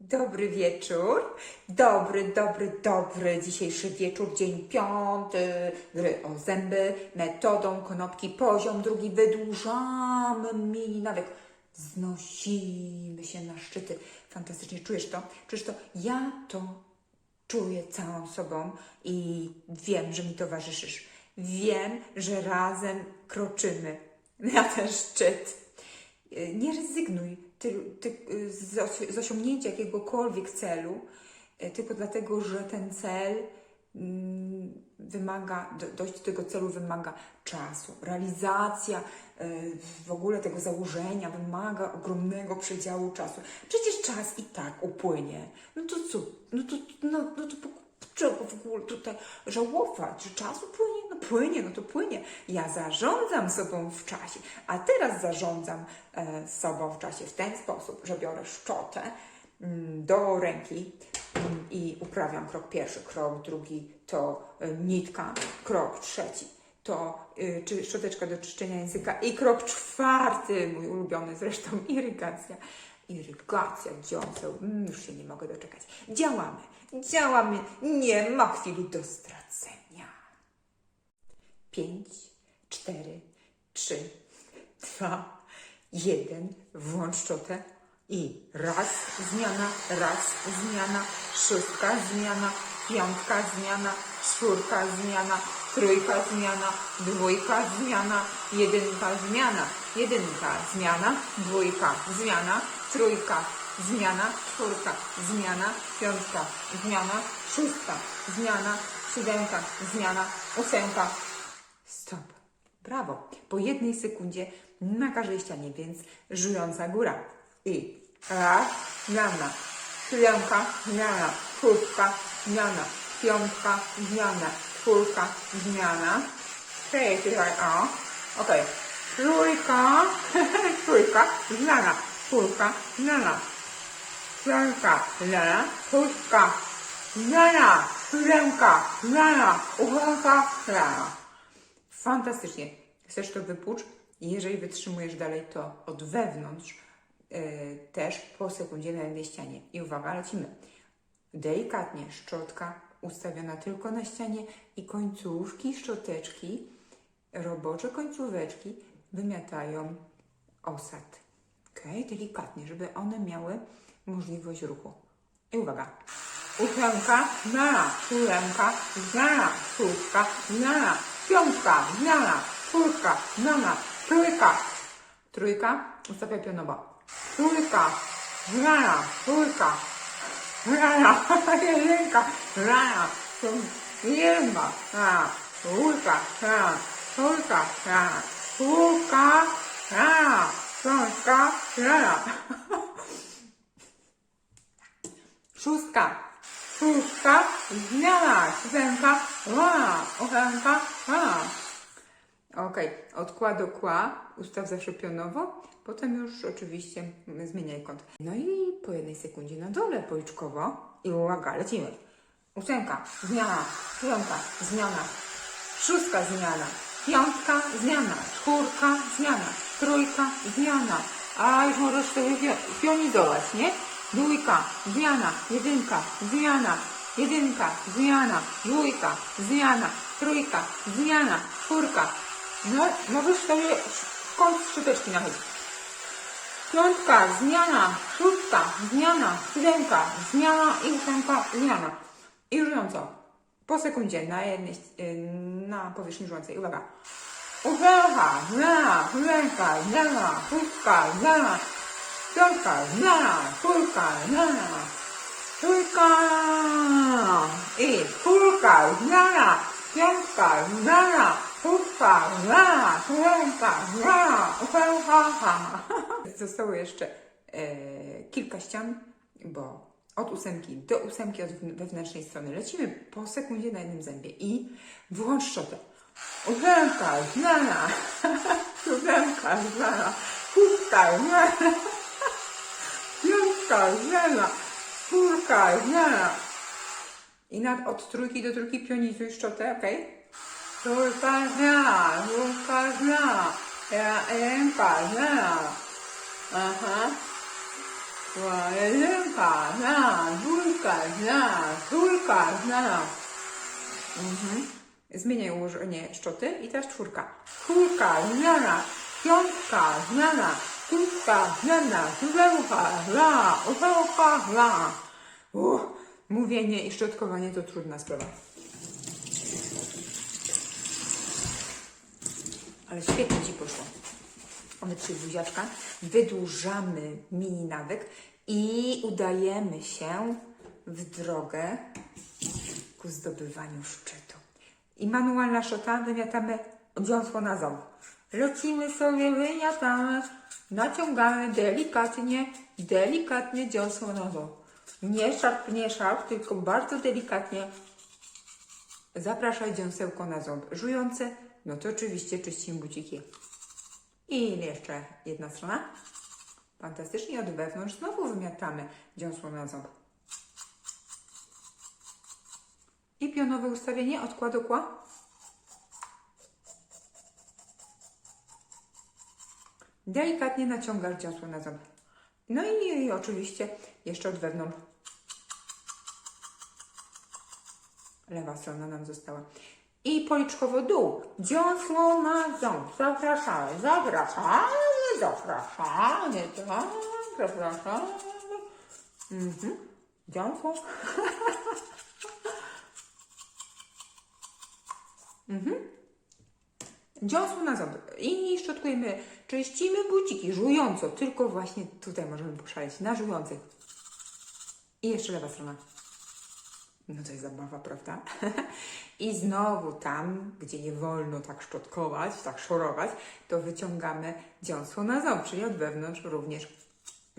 Dobry wieczór. Dobry, dobry, dobry dzisiejszy wieczór, dzień piąty. Gry o zęby metodą konopki poziom drugi. Wydłużamy mini nawyk. Znosimy się na szczyty. Fantastycznie. Czujesz to? Czujesz to? Ja to czuję całą sobą i wiem, że mi towarzyszysz. Wiem, że razem kroczymy na ten szczyt. Y, Nie rezygnuj ty, ty, z, z osiągnięcia jakiegokolwiek celu, y, tylko dlatego, że ten cel mm, wymaga, do- dojść do tego celu wymaga czasu. Realizacja y, w ogóle tego założenia wymaga ogromnego przedziału czasu. Przecież czas i tak upłynie. No to co? No to, no, no to czego w ogóle tutaj żałować, że czas upłynie? No płynie, no to płynie. Ja zarządzam sobą w czasie, a teraz zarządzam e, sobą w czasie w ten sposób, że biorę szczotę mm, do ręki mm, i uprawiam krok pierwszy, krok drugi to e, nitka, krok trzeci to czy szczoteczka do czyszczenia języka i krok czwarty, mój ulubiony zresztą, irygacja. Irygacja dziąseł, mm, już się nie mogę doczekać. Działamy, działamy, nie ma chwili do stracenia. Pięć, cztery, trzy, dwa, jeden. Włącz szczotę i raz, zmiana, raz, zmiana, szóstka, zmiana, piątka, zmiana, czwórka, zmiana, trójka, zmiana, dwójka, zmiana, jedynka, zmiana, jedynka, zmiana, dwójka, zmiana, trójka, zmiana, czwórka, zmiana, piątka, zmiana, szóstka, zmiana, siódemka, zmiana, ósemka, Stop. Brawo. Po jednej sekundzie na każdej ścianie, więc żująca góra. I raz, zmiana. Siódemka, zmiana. Szóstka, zmiana. Piątka, zmiana. Czwórka, zmiana. Hej, tutaj, o. Okej. Trójka, trójka, zmiana. Czwórka, zmiana. Piątka, zmiana. Szóstka, zmiana. Siódemka, zmiana. Ósemka, zmiana. Fantastycznie. Chcesz to wypłucz? Jeżeli wytrzymujesz dalej, to od wewnątrz yy, też po sekundzie na jednej ścianie. I uwaga, lecimy. Delikatnie szczotka ustawiona tylko na ścianie i końcówki szczoteczki, robocze końcóweczki wymiatają osad. Ok, delikatnie, żeby one miały możliwość ruchu. I uwaga. Ósemka, zmiana, siódemka, zmiana, szóstka, zmiana, piątka, zmiana, czwórka, zmiana, trójka. Trójka, ustawiaj pionowo. Trójka, zmiana, trójka, zmiana, jedynka, zmiana, jedynka, zmiana, trójka, zmiana, trójka, zmiana, czwórka, zmiana, piątka, zmiana. Szóstka. Szóstka. Zmiana. Siódemka. Ła. Ósemka. Ła. Okej. Od kła do kła. Ustaw zawsze pionowo. Potem już oczywiście zmieniaj kąt. No i po jednej sekundzie na dole policzkowo. I uwaga, lecimy. Ósemka. Zmiana. Siódemka. Zmiana. Szóstka zmiana. Piątka zmiana. Czwórka zmiana. Trójka zmiana. A już możesz sobie pio- pionizować, nie? Dwójka, zmiana, jedynka, zmiana, jedynka, zmiana, dwójka, zmiana, trójka, zmiana, czwórka. No, możesz sobie w kąt szczoteczki nachylić. Piątka, zmiana, szóstka, zmiana, siódemka, zmiana i ósemka, zmiana. I żyjąco. Po sekundzie na jednej, y, na powierzchni żyjącej. Uwaga. Ósemka, zmiana, siódemka, zmiana, szóstka, zmiana, piątka, zmiana, czwórka, zmiana, trójka i czwórka, zmiana, piątka, zmiana, szóstka, zmiana, siódemka, zmiana, ósemka. Zostało jeszcze e, kilka ścian, bo od ósemki do ósemki od wn- wewnętrznej strony lecimy po sekundzie na jednym zębie i włącz szczotę. Ósemka, zmiana, siódemka, zmiana, szóstka, zmiana, piątka, zmiana, czwórka, zmiana. I nad, od trójki do trójki pionizuj szczotę, ok? Trójka, zmiana, czwórka, zmiana, jedynka, zmiana. Aha. Jedynka, na, dwójka, na, trójka, na. Mhm. Zmieniaj ułożenie szczoty i teraz czwórka. Czwórka, zmiana, piątka, zmiana, szóstka, zmiana, siódemka, la, ósemka, la. Uff, mówienie i szczotkowanie to trudna sprawa. Ale świetnie Ci poszło. Mamy trzy buziaczka. Wydłużamy mini nawyk i udajemy się w drogę ku zdobywaniu szczytu. I manualna szota, wymiatamy dziąsło na ząb. Lecimy sobie, wymiatamy, naciągamy delikatnie, delikatnie dziąsło na ząb. Nie szarp, nie szarp, tylko bardzo delikatnie zapraszaj dziąsełko na ząb. Żujące, no to oczywiście czyścimy buciki. I jeszcze jedna strona. Fantastycznie od wewnątrz znowu wymiatamy dziąsło na. I pionowe ustawienie odkładu kła. Delikatnie naciągasz dziąsło na ząb. No i, i oczywiście jeszcze od wewnątrz. Lewa strona nam została. I policzkowo dół. Dziąsło na ząb. Zapraszamy, zapraszamy, zapraszamy, tak, zapraszamy. Mhm. Dziąsło. Dziąsło na ząb. I szczotkujemy, czyścimy buciki żująco. Tylko właśnie tutaj możemy poszaleć. Na żujących. I jeszcze lewa strona. No to jest zabawa, prawda? I znowu tam, gdzie nie wolno tak szczotkować, tak szorować, to wyciągamy dziąsło na ząb, czyli od wewnątrz również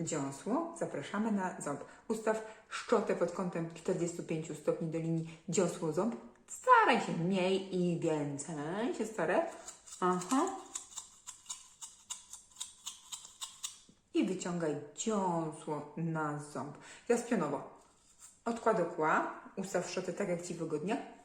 dziąsło. Zapraszamy na ząb. Ustaw szczotę pod kątem 45 stopni do linii dziąsło-ząb. Staraj się mniej i więcej się staraj. Aha. I wyciągaj dziąsło na ząb. Teraz pionowo. Odkład okła, ustaw szczotę tak jak Ci wygodnie.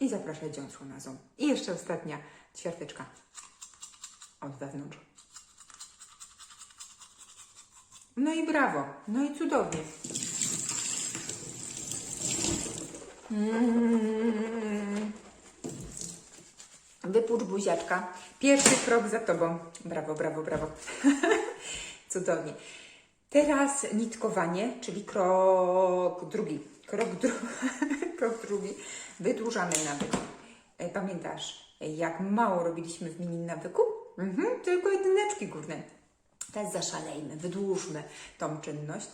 I zapraszaj dziąsło na ząb. I jeszcze ostatnia ćwiarteczka od wewnątrz. No i brawo, no i cudownie. Mm. Wypucz buziaczka. Pierwszy krok za tobą. Brawo, brawo, brawo. Cudownie. Teraz nitkowanie, czyli krok drugi. Krok, dru krok drugi. Wydłużamy nawyk. E, Pamiętasz, jak mało robiliśmy w mini nawyku? Mhm, tylko jedyneczki górne. Teraz zaszalejmy, wydłużmy tą czynność.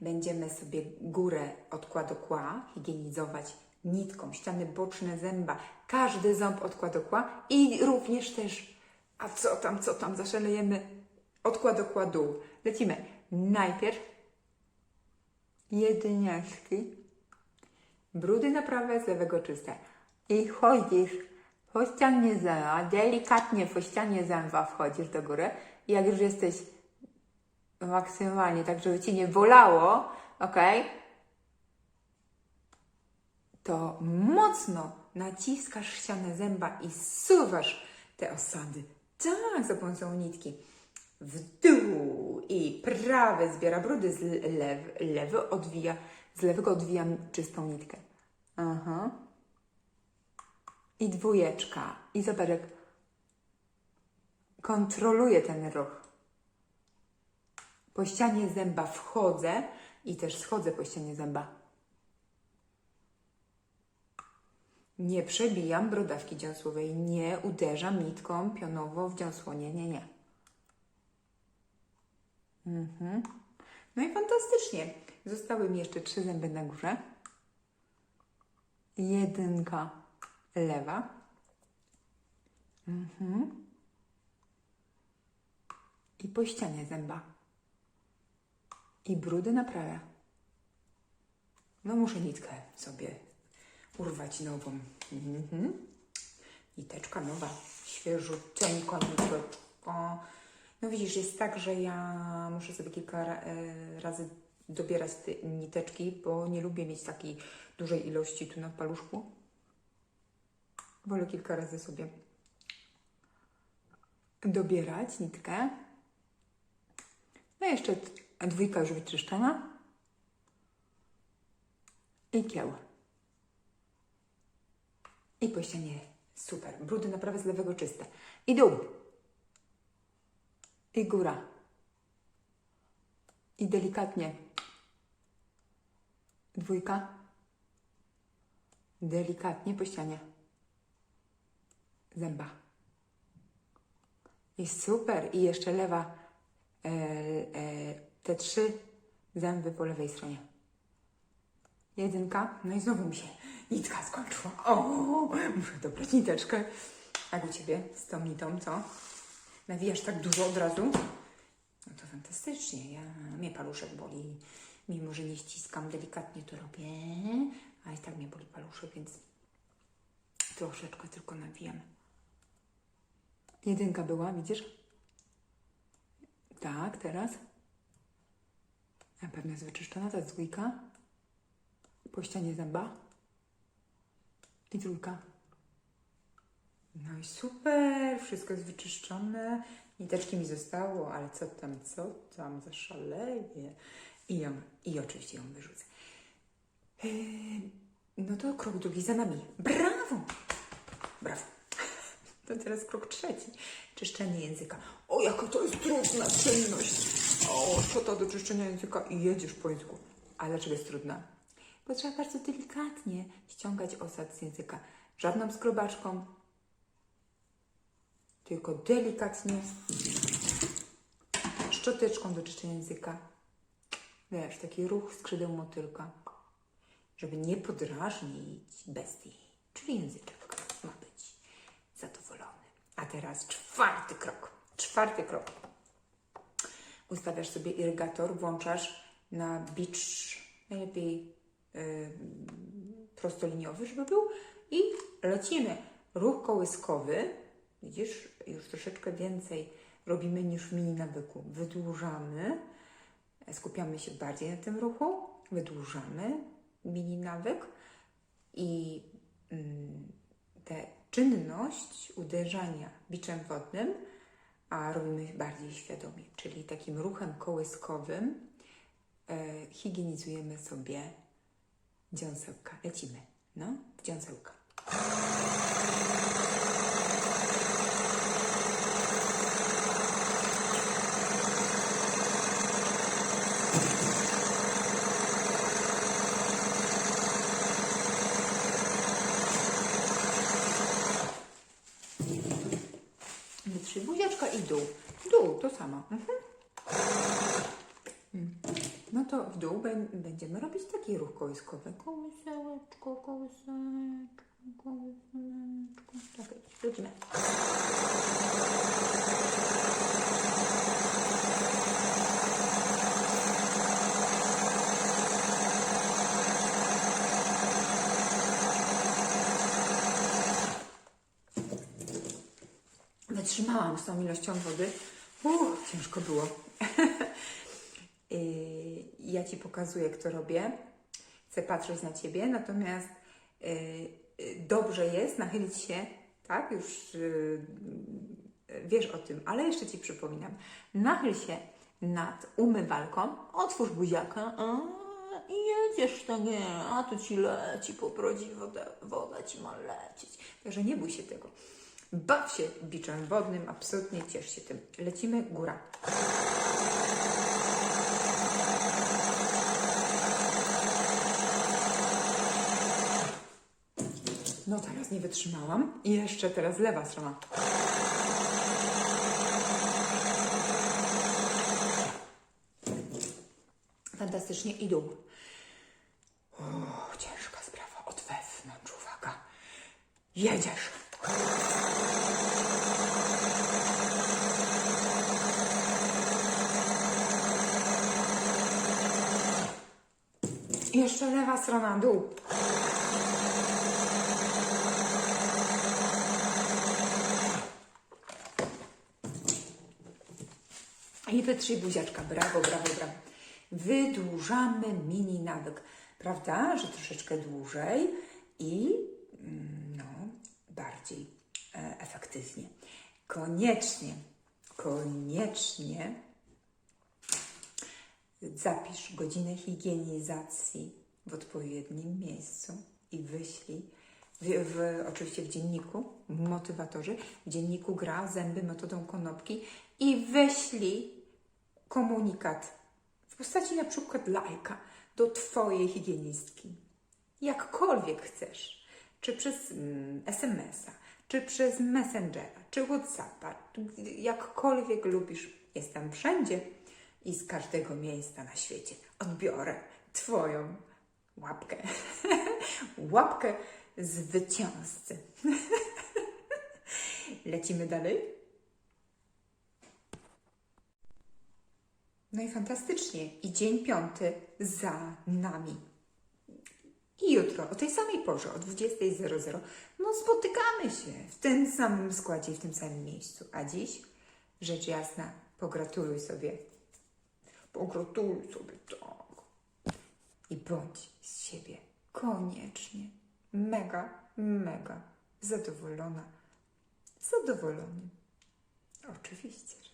Będziemy sobie górę odkładu kła higienizować nitką, ściany boczne zęba, każdy ząb odkładu kła i również też, a co tam, co tam, zaszalejemy odkładu kła dół. Lecimy. Najpierw jedyniaczki, brudy na prawe, z lewego czyste. I chodzisz po ścianie zęba, delikatnie po ścianie zęba wchodzisz do góry. I jak już jesteś maksymalnie, tak żeby Ci nie bolało, ok? To mocno naciskasz ścianę zęba i suwasz te osady. Tak, za pomocą nitki. W dół i prawy zbiera brudy, z lew, lewy odwija, z lewego odwijam czystą nitkę. Aha. I dwójeczka. I zobacz, jak kontroluję ten ruch. Po ścianie zęba wchodzę i też schodzę po ścianie zęba. Nie przebijam brodawki dziąsłowej, nie uderzam nitką pionowo w dziąsło. Nie, nie, nie. Mhm. No i fantastycznie. Zostały mi jeszcze trzy zęby na górze. Jedynka lewa. Mhm. I po ścianie zęba. I brudy na prawe. No muszę nitkę sobie urwać nową. Mhm. Niteczka nowa, świeżuteńka niteczka. No widzisz, jest tak, że ja muszę sobie kilka e, razy dobierać te niteczki, bo nie lubię mieć takiej dużej ilości tu na paluszku. Wolę kilka razy sobie dobierać nitkę. No i jeszcze dwójka już wyczyszczona. I kieł. I po ścianie super. Brudy naprawdę z lewego czyste. I dół. I góra. I delikatnie. Dwójka. Delikatnie po ścianie. Zęba. I super. I jeszcze lewa. E, e, te trzy zęby po lewej stronie. Jedynka. No i znowu mi się nitka skończyła. O, muszę dobrać niteczkę. Jak u Ciebie z tą nitą, co? Nawijasz tak dużo od razu? No to fantastycznie. Ja, mnie paluszek boli. Mimo, że nie ściskam, delikatnie to robię. A i tak mnie boli paluszek, więc troszeczkę tylko nawijam. Jedynka była, widzisz? Tak, teraz. Na pewno jest wyczyszczona ta dwójka. Po ścianie zęba. I trójka. No i super, wszystko jest wyczyszczone. Niteczki mi zostało, ale co tam, co tam, zaszaleję. I ją, i oczywiście ją wyrzucę. Eee, no to krok drugi za nami. Brawo! Brawo. To teraz krok trzeci. Czyszczenie języka. O, jaka to jest trudna czynność. O, szczota do czyszczenia języka i jedziesz po języku. Ale dlaczego jest trudna? Bo trzeba bardzo delikatnie ściągać osad z języka. Żadną skrobaczką, tylko delikatnie szczoteczką do czyszczenia języka. Wiesz, taki ruch skrzydeł motylka, żeby nie podrażnić bestii, czyli języczek ma być zadowolony. A teraz czwarty krok. Czwarty krok. Ustawiasz sobie irygator, włączasz na beach, najlepiej yy, prostoliniowy, żeby był i lecimy. Ruch kołyskowy, widzisz, już troszeczkę więcej robimy niż w mini nawyku. Wydłużamy, skupiamy się bardziej na tym ruchu, wydłużamy mini nawyk i mm, tę czynność uderzania biczem wodnym, a robimy bardziej świadomie, czyli takim ruchem kołyskowym e, higienizujemy sobie dziąsełka. Lecimy, no, dziąsełka. Wytrzyj buziaczka i dół. Dół, to samo. Mhm. Mm. No to w dół bę- będziemy robić taki ruch kołyskowy. Kołysełeczko, kołysełeczko, kołysełeczko. Czekaj, lecimy. Wytrzymałam z tą ilością wody. Uff, ciężko było. Yy, ja Ci pokazuję, jak robię. Chcę patrzeć na Ciebie, natomiast yy, yy, dobrze jest nachylić się, tak? Już yy, wiesz o tym, ale jeszcze Ci przypominam. Nachyl się nad umywalką, otwórz buziaka i jedziesz tak, a tu Ci leci po brodzie woda, woda Ci ma lecieć. Także nie bój się tego. Baw się biczem wodnym, absolutnie ciesz się tym. Lecimy góra. No nie wytrzymałam. I jeszcze teraz lewa strona. Fantastycznie i dół. O, ciężka sprawa od wewnątrz, uwaga. Jedziesz. Jeszcze lewa strona, dół. I wytrzyj buziaczka. Brawo, brawo, brawo. Wydłużamy mini nawyk. Prawda, że troszeczkę dłużej i mm, no, bardziej e, efektywnie. koniecznie, koniecznie zapisz godzinę higienizacji w odpowiednim miejscu i wyślij w, w, oczywiście w dzienniku, w motywatorze, w dzienniku gra zęby metodą konopki i wyślij komunikat w postaci na przykład lajka do Twojej higienistki. Jakkolwiek chcesz, czy przez mm, SMS-a, czy przez Messengera, czy Whatsappa, jakkolwiek lubisz, jestem wszędzie i z każdego miejsca na świecie odbiorę Twoją łapkę. łapkę zwycięzcy. Lecimy dalej. No i fantastycznie. I dzień piąty za nami. I jutro o tej samej porze, o 20.00, no spotykamy się w tym samym składzie, w tym samym miejscu. A dziś, rzecz jasna, pogratuluj sobie. Pogratuluj sobie, tak. I bądź z siebie koniecznie mega, mega zadowolona. Zadowolony. Oczywiście,